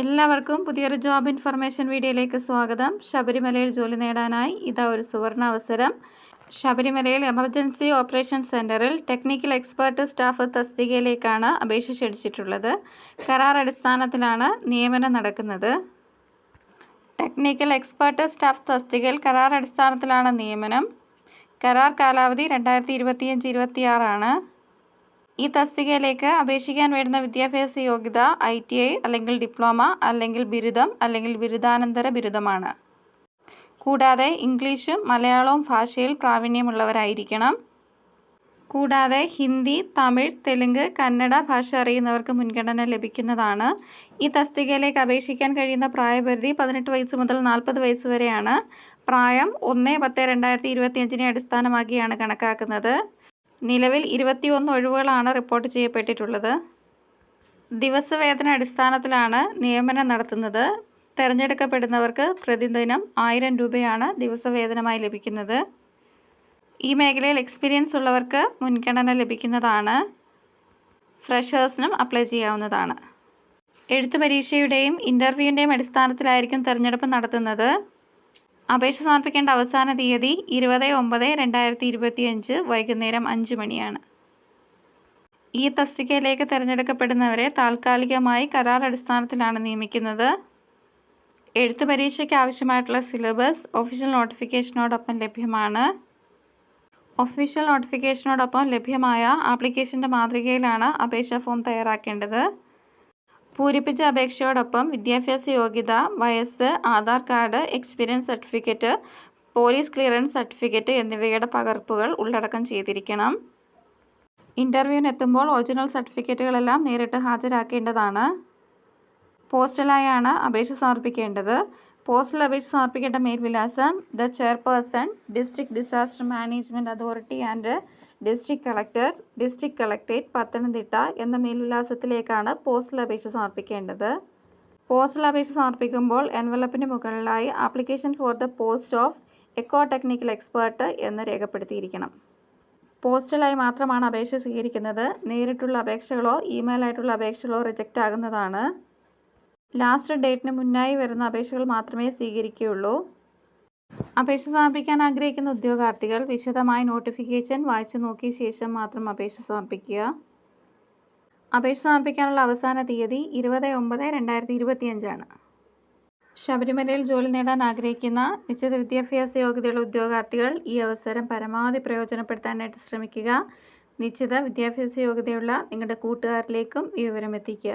എല്ലാവർക്കും പുതിയൊരു job information വീഡിയോയിലേക്ക് സ്വാഗതം. ശബരിമലയിൽ ജോലി നേടാനായി ഇതാ ഒരു സുവർണ അവസരം ശബരിമലയിൽ എമർജൻസി ഓപ്പറേഷൻ സെന്ററിൽ ടെക്നിക്കൽ എക്സ്പേർട്ട് സ്റ്റാഫ് തസ്തികയിലേക്കാണ് അപേക്ഷ ക്ഷണിച്ചിട്ടുള്ളത്. കരാർ അടിസ്ഥാനത്തിലാണ് നിയമനം നടക്കുന്നത്. ടെക്നിക്കൽ എക്സ്പേർട്ട് സ്റ്റാഫ് തസ്തികയിൽ കരാർ അടിസ്ഥാനത്തിലാണ് നിയമനം. കരാർ കാലാവധി രണ്ടായിരത്തി ഇരുപത്തിയഞ്ച് ഇരുപത്തിയാറാണ്. ഈ തസ്തികയിലേക്ക് അപേക്ഷിക്കാൻ വേണ്ടുന്ന വിദ്യാഭ്യാസ യോഗ്യത ഐ ടി ഐ അല്ലെങ്കിൽ ഡിപ്ലോമ അല്ലെങ്കിൽ ബിരുദം അല്ലെങ്കിൽ ബിരുദാനന്തര ബിരുദമാണ്. കൂടാതെ ഇംഗ്ലീഷും മലയാളവും ഭാഷയിൽ പ്രാവീണ്യമുള്ളവരായിരിക്കണം. കൂടാതെ ഹിന്ദി തമിഴ് തെലുങ്ക് കന്നഡ ഭാഷ അറിയുന്നവർക്ക് മുൻഗണന ലഭിക്കുന്നതാണ്. ഈ തസ്തികയിലേക്ക് അപേക്ഷിക്കാൻ കഴിയുന്ന പ്രായപരിധി പതിനെട്ട് വയസ്സ് മുതൽ നാൽപ്പത് വയസ്സ് വരെയാണ്. പ്രായം ഒന്ന് പത്ത് രണ്ടായിരത്തി ഇരുപത്തിയഞ്ചിനെ അടിസ്ഥാനമാക്കിയാണ് കണക്കാക്കുന്നത്. നിലവിൽ ഇരുപത്തിയൊന്ന് ഒഴിവുകളാണ് റിപ്പോർട്ട് ചെയ്യപ്പെട്ടിട്ടുള്ളത്. ദിവസവേതന അടിസ്ഥാനത്തിലാണ് നിയമനം നടത്തുന്നത്. തിരഞ്ഞെടുക്കപ്പെടുന്നവർക്ക് പ്രതിദിനം ആയിരം രൂപയാണ് ദിവസവേതനമായി ലഭിക്കുന്നത്. ഈ മേഖലയിൽ എക്സ്പീരിയൻസ് ഉള്ളവർക്ക് മുൻഗണന ലഭിക്കുന്നതാണ്. ഫ്രഷേഴ്സിനും അപ്ലൈ ചെയ്യാവുന്നതാണ്. എഴുത്ത് പരീക്ഷയുടെയും ഇന്റർവ്യൂവിന്റെയും അടിസ്ഥാനത്തിലായിരിക്കും തിരഞ്ഞെടുപ്പ് നടത്തുന്നത്. അപേക്ഷ സമർപ്പിക്കേണ്ട അവസാന തീയതി ഇരുപത് ഒമ്പത് രണ്ടായിരത്തി ഇരുപത്തിയഞ്ച് വൈകുന്നേരം അഞ്ച് മണിയാണ്. ഈ തസ്തികയിലേക്ക് തിരഞ്ഞെടുക്കപ്പെടുന്നവരെ താൽക്കാലികമായി കരാർ അടിസ്ഥാനത്തിലാണ് നിയമിക്കുന്നത്. എഴുത്ത് പരീക്ഷയ്ക്ക് ആവശ്യമായിട്ടുള്ള സിലബസ് ഒഫീഷ്യൽ നോട്ടിഫിക്കേഷനോടൊപ്പം ലഭ്യമാണ്. ഒഫീഷ്യൽ നോട്ടിഫിക്കേഷനോടൊപ്പം ലഭ്യമായ ആപ്ലിക്കേഷന്റെ മാതൃകയിലാണ് അപേക്ഷാ ഫോം തയ്യാറാക്കേണ്ടത്. പൂരിപ്പിച്ച അപേക്ഷയോടൊപ്പം വിദ്യാഭ്യാസ യോഗ്യത വയസ്സ് Aadhaar card experience certificate police clearance certificate എന്നിവയുടെ പകർപ്പുകൾ ഉള്ളടക്കം ചെയ്തിരിക്കണം. ഇന്റർവ്യൂവിനെത്തുമ്പോൾ ഒറിജിനൽ സർട്ടിഫിക്കറ്റുകളെല്ലാം നേരിട്ട് ഹാജരാക്കേണ്ടതാണ്. പോസ്റ്റലായാണ് അപേക്ഷ സമർപ്പിക്കേണ്ടത്. പോസ്റ്റൽ അപേക്ഷ സമർപ്പിക്കേണ്ട മേൽവിലാസം the chairperson district disaster management authority and district collector district collectorate Pathanamthitta എന്ന മേൽവിലാസത്തിലേക്കാണ് പോസ്റ്റൽ അപേക്ഷ സമർപ്പിക്കേണ്ടത്. പോസ്റ്റൽ അപേക്ഷ സമർപ്പിക്കുമ്പോൾ എൻവലപ്പിന് മുകളിലായി application for the post of echo technical expert എന്ന് രേഖപ്പെടുത്തിയിരിക്കണം. പോസ്റ്റലായി മാത്രമാണ് അപേക്ഷ സ്വീകരിക്കുന്നത്. നേരിട്ടുള്ള അപേക്ഷകളോ ഇമെയിൽ ആയിട്ടുള്ള അപേക്ഷകളോ റിജക്റ്റ് ആകുന്നതാണ്. ലാസ്റ്റ് ഡേറ്റിന് മുന്നായി വരുന്ന അപേക്ഷകൾ മാത്രമേ സ്വീകരിക്കുകയുള്ളൂ. അപേക്ഷ സമർപ്പിക്കാൻ ആഗ്രഹിക്കുന്ന ഉദ്യോഗാർത്ഥികൾ വിശദമായി നോട്ടിഫിക്കേഷൻ വായിച്ചു നോക്കിയ ശേഷം മാത്രം അപേക്ഷ സമർപ്പിക്കുക. അപേക്ഷ സമർപ്പിക്കാനുള്ള അവസാന തീയതി ഇരുപത് ഒമ്പത് രണ്ടായിരത്തി ഇരുപത്തിയഞ്ചാണ് ശബരിമലയിൽ ജോലി നേടാൻ ആഗ്രഹിക്കുന്ന നിശ്ചിത വിദ്യാഭ്യാസ യോഗ്യതയുള്ള ഉദ്യോഗാർത്ഥികൾ ഈ അവസരം പരമാവധി പ്രയോജനപ്പെടുത്താനായിട്ട് ശ്രമിക്കുക. നിശ്ചിത വിദ്യാഭ്യാസ യോഗ്യതയുള്ള നിങ്ങളുടെ കൂട്ടുകാരിലേക്കും ഈ വിവരം എത്തിക്കുക.